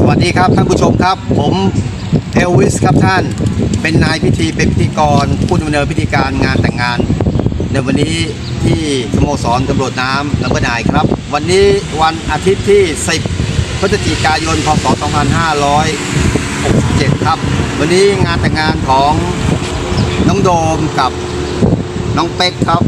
สวัสดีครับท่านผู้ชมครับ ผมเอลวิสครับท่าน เป็นนายพิธีเป็นพิธีกรผู้ดำเนินพิธีการงานแต่งงาน ในวันนี้ที่สโมสรตำรวจน้ำลำบนายครับ วันนี้วันอาทิตย์ที่ 10พฤศจิกายนพศ2567 ครับ วันนี้งานแต่งงานของน้องโดมกับน้องเป๊กครับ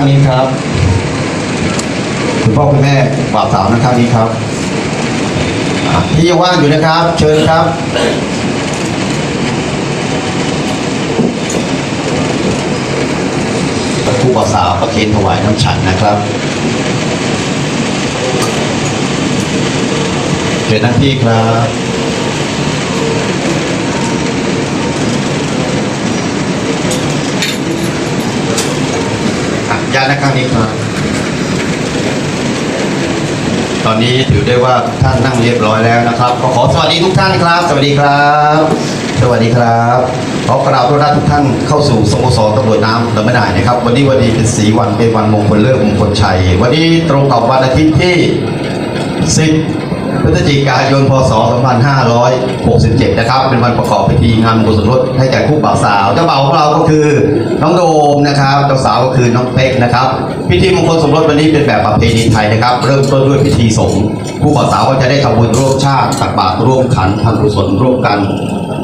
างนี้ครับ คุณพ่อคุณแม่บ่าวสาวนะข้างนี้ครับที่ยังว่างอยู่นะครับ เชิญครับผู้บ่าวสาวประเคนถวายน้ำฉันนะครับเชิญนั่งที่ครับ ญาตินข้างนี้ครับตอนนี้ถือได้ว่าทุกท่านนั่งเรียบร้อยแล้วนะครับขอสวัสดีทุกท่านครับ สวัสดีครับ สวัสดีครับขอกราบต้อนรับทุกท่านเข้าสู่สโมสรตำรวจน้ำลำไม่ได้นะครับ วันนี้วันดีเป็นสีวันเป็นวันมงคลเลิกมงคลชัย วันนี้ตรงกับวันอาทิตย์ที่10 พฤศจิกายน พศ 2567 นะครับ เป็นวันประกอบพิธีงานมงคลสมรสให้แก่คู่บ่าวสาว เจ้าบ่าวของเราก็คือน้องโดมนะครับ เจ้าสาวก็คือน้องเป๊กนะครับ พิธีมงคลสมรสวันนี้เป็นแบบประเพณีไทยนะครับ เริ่มต้นด้วยพิธีสงฆ์ผู้บ่าวสาวก็จะได้ทำบุญร่วมชาติตักบาตรร่วมขันทำกุศลร่วมกัน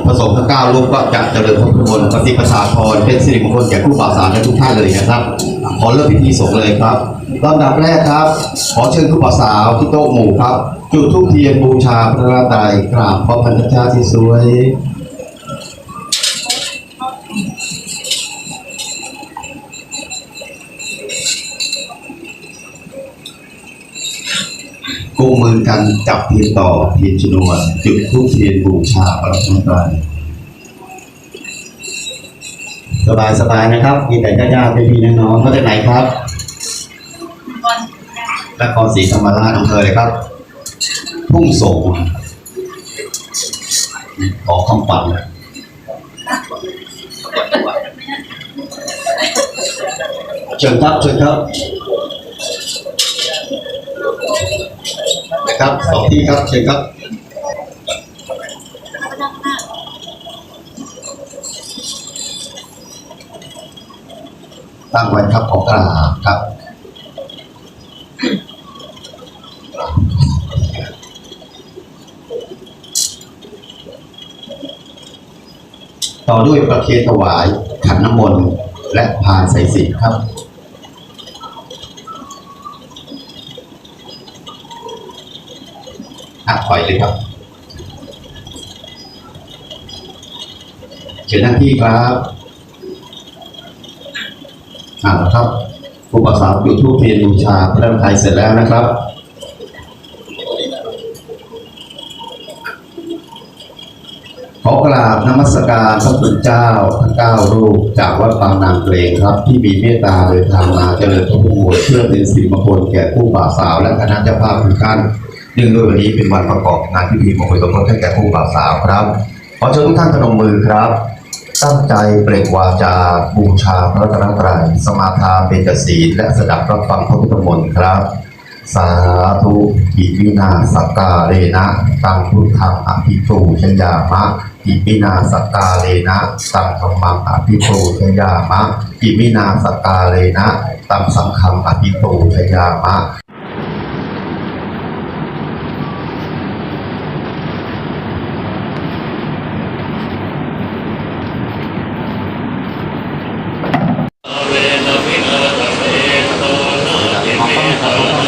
ผสมทั้งเก้ารูปก็จะเจริญพระพุทธมนต์ปฏิปทาพรเป็นสิริมงคลแก่ผู้บ่าวสาวและทุกท่านเลยนะครับ ขอเริ่มพิธีสงฆ์เลยครับ ลำดับแรกครับ ขอเชิญผู้บ่าสาวที่โต๊ะหมู่ครับ จุดธูปเทียนบูชาพระราตรัยกราบพระพันธชาที่สวย กุมมือกันจับเทียนต่อเทียนชนวนจุดธูปเทียนบูชาพระรัตนตรัยสบายสบายๆนะครับ มีแต่ญาติๆพี่ๆน้องๆมาจากไหนครับ นครศรีธรรมราชอำเภอเลยครับทุ่งสงออกคำปั่นเชิญครับเชิญครับนะครับสองที่ครับเชิญครับตั้งไว้ครับของกลางครับ ต่อด้วยประเคนถวายขันน้ำมนต์และพานใส่สีลครับอะปล่อยเลยครับ เชิญหน้าที่ครับอ่าครับผู้ประสาวจุดทูปเทียนบูชาพระรัตนตรัยเสร็จแล้วนะครับ ขอกราบนมัสการพระคุณเจ้าทั้งเก้ารูปจากวัดบางนางเกรงครับ ที่มีเมตตาเดินทางมาเจริญพระพุทธเพื่อเป็นสิริมงคลแก่ผู้บ่าวสาว และคณะเจ้าภาพทุกท่านเนื่องด้วยวันนี้เป็นวันประกอบงานพิธีมงคลสมรสให้แก่ผู้บ่าวสาวครับขอเชิญทุกท่านพนมมือครับ ตั้งใจเปล่งวาจาบูชาพระรัตนตรัยสมาทานเบญจศีลและสดับรับฟังพระพุทธมนต์ครับ สาธุอิมินาสกกาเลนะตังพุทธังอภิปูชยามะอิมินาสกกาเลนะตังธรรมังอภิปูชยามะอิมินาสกกาเลนะตังสังฆังอภิปูชยามะ เวนะวินาศเสโตนาทิเมตา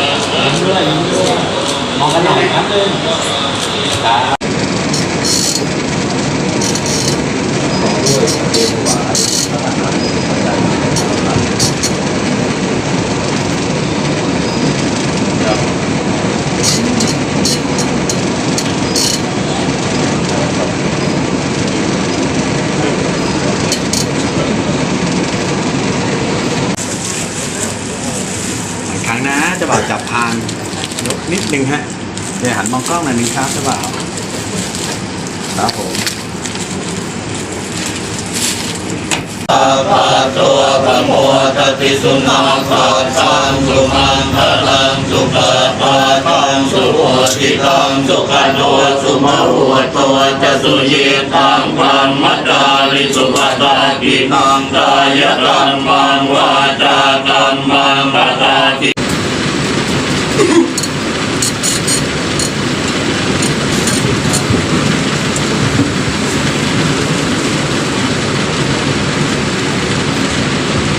เจ้าบ่าวจับพานยกนิดนึงฮะเดี๋ยวหันมองกล้องหน่อยนึงครับเจ้าบ่าวครับผมตัวพระโมทติสุนังคาชังสุมังคลังสุปปาทังสุโหติตังสุขันโนสุมาหัวตัวจะสุเยตังพรหมดาลิสุปตากินังกายกรรมังวาจากรรมังปตาติ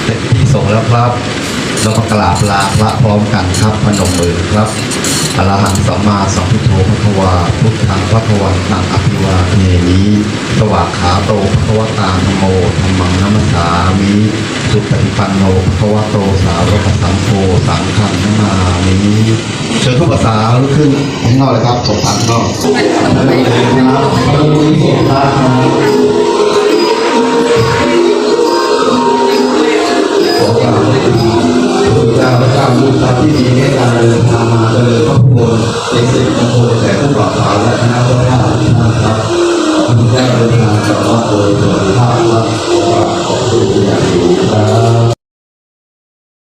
เป็นที่ส่ง แล้วครับเราก็กราบลาพระพร้อมกันครับพนมมือครับอรหังสัมมาสัมพุทโธพระควาพุทธังพระควันตังอภิวาเทมิสวากขาโตพระควตาธโมธรรมังนัมสามิสุปฏิปันโนพระควโตสาวกสังโฆสังฆังนมามิเชิญทุกภาษาลุกขึ้นข้างนอกเลยครับสงสารข้างนอก พระเจ้าพระเจ้าลูกพระที่มีเมตตา